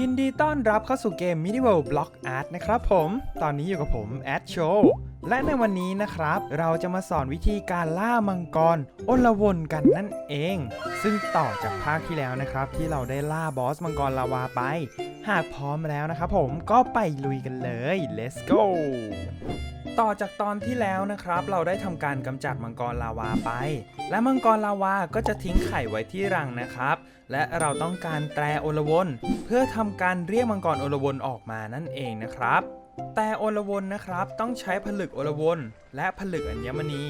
ยินดีต้อนรับเข้าสู่เกม Medieval Block Art นะครับผม ตอนนี้อยู่กับผมแอดโชและในวันนี้นะครับ เราจะมาสอนวิธีการล่ามังกรอลวนกันนั่นเอง ซึ่งต่อจากภาคที่แล้วนะครับ ที่เราได้ล่าบอสมังกรลาวาไป หากพร้อมแล้วนะครับผมก็ไปลุยกันเลย let's go ต่อจากตอนที่แล้วนะครับ เราได้ทำการกำจัดมังกรลาวาไป และมังกรลาวาก็จะทิ้งไข่ไว้ที่รังนะครับ และเราต้องการแตรโอลวนเพื่อทำการเรียกมังกรโอลวนออกมานั่นเองนะครับ แต่โอลวนนะครับต้องใช้ผลึกโอลวนและผลึกอัญมณี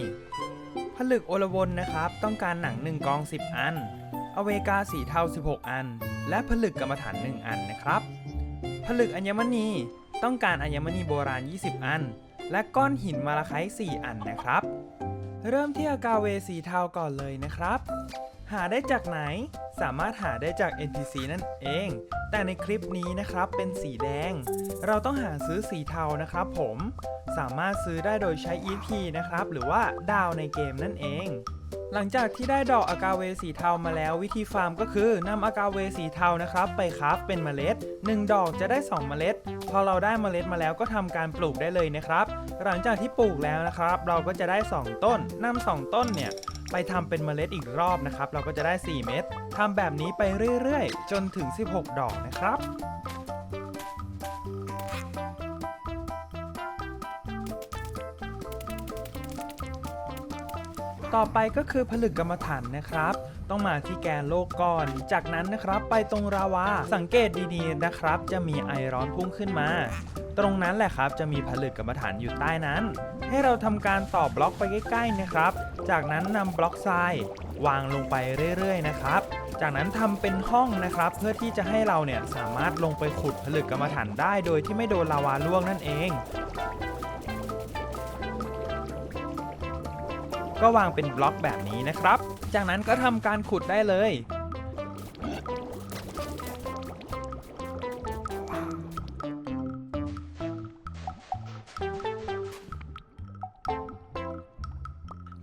ผลึกโอลวนนะครับ ต้องการหนัง1กอง 10 อัน อเวกาสีเทา 16 อัน และผลึกกรรมฐาน 1 อันนะครับ ผลึกอัญมณีต้องการอัญมณีโบราณ 20 อัน และก้อนหินมาลาไคต์4อันนะครับ เริ่มที่อากาเวสีเทาก่อนเลยนะครับ หาได้จากไหน สามารถหาได้จาก NPC นั่นเอง แต่ในคลิปนี้นะครับเป็นสีแดง เราต้องหาซื้อสีเทานะครับผม สามารถซื้อได้โดยใช้ EP นะครับ หรือว่าดาวในเกมนั่นเอง หลังจากที่ได้ดอกอากาเวสีเทามาแล้ววิธีฟาร์มก็คือนำอากาเวสีเทานะครับ ไปคราฟเป็นเมล็ด 1 ดอกจะได้ 2 เมล็ด พอเราได้เมล็ดมาแล้วก็ทำการปลูกได้เลยนะครับ หลังจากที่ปลูกแล้วนะครับ เราก็จะได้ 2 ต้นนำ2 ต้นเนี่ยไปทำเป็นเมล็ดอีกรอบนะครับ เราก็จะได้ 4 เม็ดทำแบบนี้ไปเรื่อยๆ จนถึง 16 ดอกนะครับ ต่อไปก็คือผลึกกรรมฐานนะครับ ต้องมาที่แกนโลกก่อน จากนั้นนะครับไปตรงราวา สังเกตดีๆนะครับ จะมีไอร้อนพุ่งขึ้นมา ตรงนั้นแหละครับจะมีผลึกกรรมฐานอยู่ใต้นั้น ให้เราทำการต่อบล็อกไปใกล้ๆนะครับ จากนั้นนำบล็อกทรายวางลงไปเรื่อยๆนะครับ จากนั้นทำเป็นห้องนะครับ เพื่อที่จะให้เราเนี่ยสามารถลงไปขุดผลึกกรรมฐานได้ โดยที่ไม่โดนลาวาลวกนั่นเอง ก็วางเป็นบล็อกแบบนี้นะครับ จากนั้นก็ทำการขุดได้เลย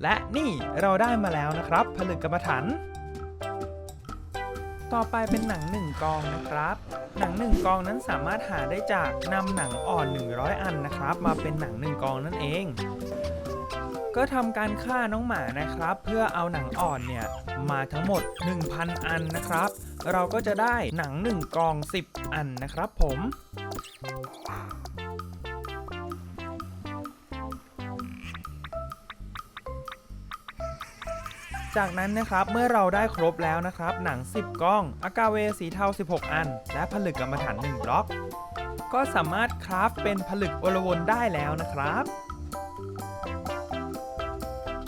และนี่เราได้มาแล้วนะครับ ผลึกกรรมฐานต่อไปเป็นหนังหนึ่งกองนะครับ หนังหนึ่งกองนั้นสามารถหาได้จากนำหนังอ่อน 100 อันนะครับ มาเป็นหนังหนึ่งกองนั่นเอง ก็ทำการฆ่าน้องหมานะครับ เพื่อเอาหนังอ่อนเนี่ยมาทั้งหมด 1,000 อันนะครับ เราก็จะได้หนัง 1กอง 10 อันนะครับผมจากนั้นนะครับเมื่อเราได้ครบแล้วนะครับ หนัง 10 กล้อง อากาเวสีเทา 16 อัน และผลึกกรรมฐาน1บล็อก ก็สามารถคราฟเป็นผลึกโอลวนได้แล้วนะครับ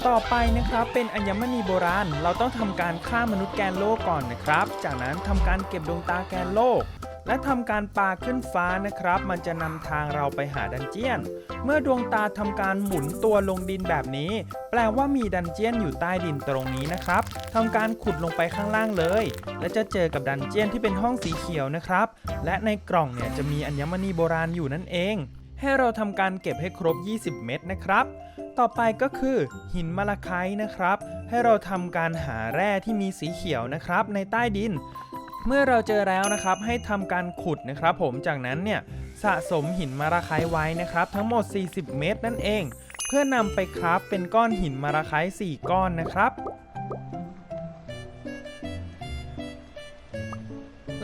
ต่อไปนะครับเป็นอัญมณีโบราณ เราต้องทำการฆ่ามนุษย์แกนโลกก่อนนะครับ จากนั้นทำการเก็บดวงตาแกนโลก และทำการปาขึ้นฟ้านะครับ มันจะนำทางเราไปหาดันเจียน เมื่อดวงตาทำการหมุนตัวลงดินแบบนี้ แปลว่ามีดันเจียนอยู่ใต้ดินตรงนี้นะครับทำการขุดลงไปข้างล่างเลย และจะเจอกับดันเจียนที่เป็นห้องสีเขียวนะครับ และในกล่องเนี่ยจะมีอัญมณีโบราณอยู่นั่นเอง ให้เราทำการเก็บให้ครบ 20 เม็ดนะครับ ต่อไปก็คือหินมาลาไค์นะครับ ให้เราทำการหาแร่ที่มีสีเขียวนะครับ ในใต้ดิน เมื่อเราเจอแล้วนะครับ ให้ทำการขุดนะครับ ผมจากนั้นเนี่ยสะสมหินมาราไค์ไว้นะครับ ทั้งหมด 40 เม็ดนั่นเอง เพื่อนำไปคราฟเป็นก้อนหินมาราไค์4ก้อนนะครับ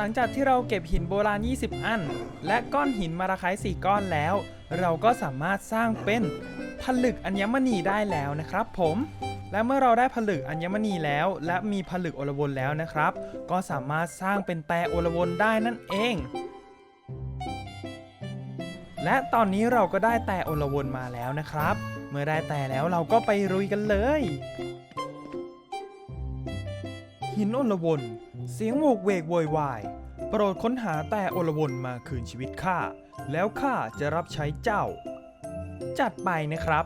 หลังจากที่เราเก็บหินโบราณ 20 อัน และก้อนหินมาราคต์4ก้อนแล้ว เราก็สามารถสร้างเป็นผลึกอัญมณีได้แล้วนะครับผมและเมื่อเราได้ผลึกอัญมณีแล้ว และมีผลึกโอลวนแล้วนะครับ ก็สามารถสร้างเป็นแต่โอลวนได้นั่นเอง และตอนนี้เราก็ได้แต่โอลวนมาแล้วนะครับ เมื่อได้แต่แล้วเราก็ไปรุยกันเลย หินโอลวน เสียงโวกเวกโวยวาย โปรดค้นหาแต่โอลวนมาคืนชีวิตข้า แล้วข้าจะรับใช้เจ้า จัดไปนะครับ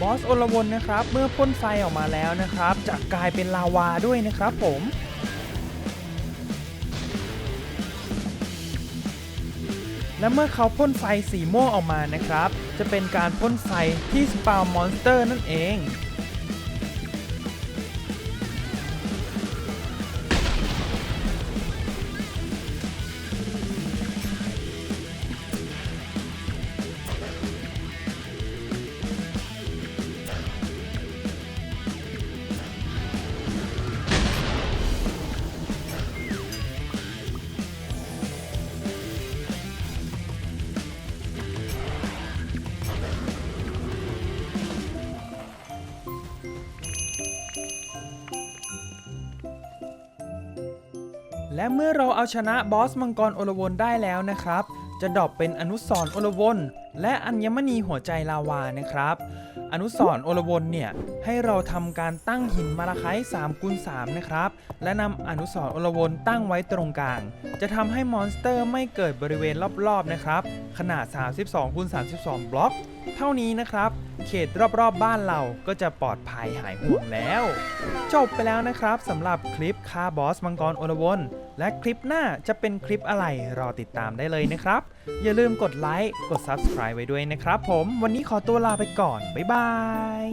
บอสโอลวนนะครับ เมื่อพ่นไฟออกมาแล้วนะครับ จะกลายเป็นลาวาด้วยนะครับผมและเมื่อเขาพ่นไฟสีม่วงออกมานะครับ จะเป็นการพ่นไฟที่สปาวมอนสเตอร์นั่นเอง และเมื่อเราเอาชนะบอสมังกรโอลวนได้แล้วนะครับ จะดรอปเป็นอนุสรโอลวนและอัญมณีหัวใจลาวานะครับ อนุสรโอลวนเนี่ยให้เราทำการตั้งหินมาราไคต์3คูณ3นะครับ และนำอนุสรโอลวนตั้งไว้ตรงกลาง จะทำให้มอนสเตอร์ไม่เกิดบริเวณรอบๆนะครับ ขนาด 32คูณ32 บล็อก เท่านี้นะครับ เขตรอบๆบบ้านเราก็จะปลอดภัยหายห่วงแล้ว จบไปแล้วนะครับสำหรับคลิปฆ่าบอสมังกรโอลวนและคลิปหน้าจะเป็นคลิปอะไรรอติดตามได้เลยนะครับ อย่าลืมกดไลค์กด Subscribe ไว้ด้วยนะครับผมวันนี้ขอตัวลาไปก่อน บ๊ายบาย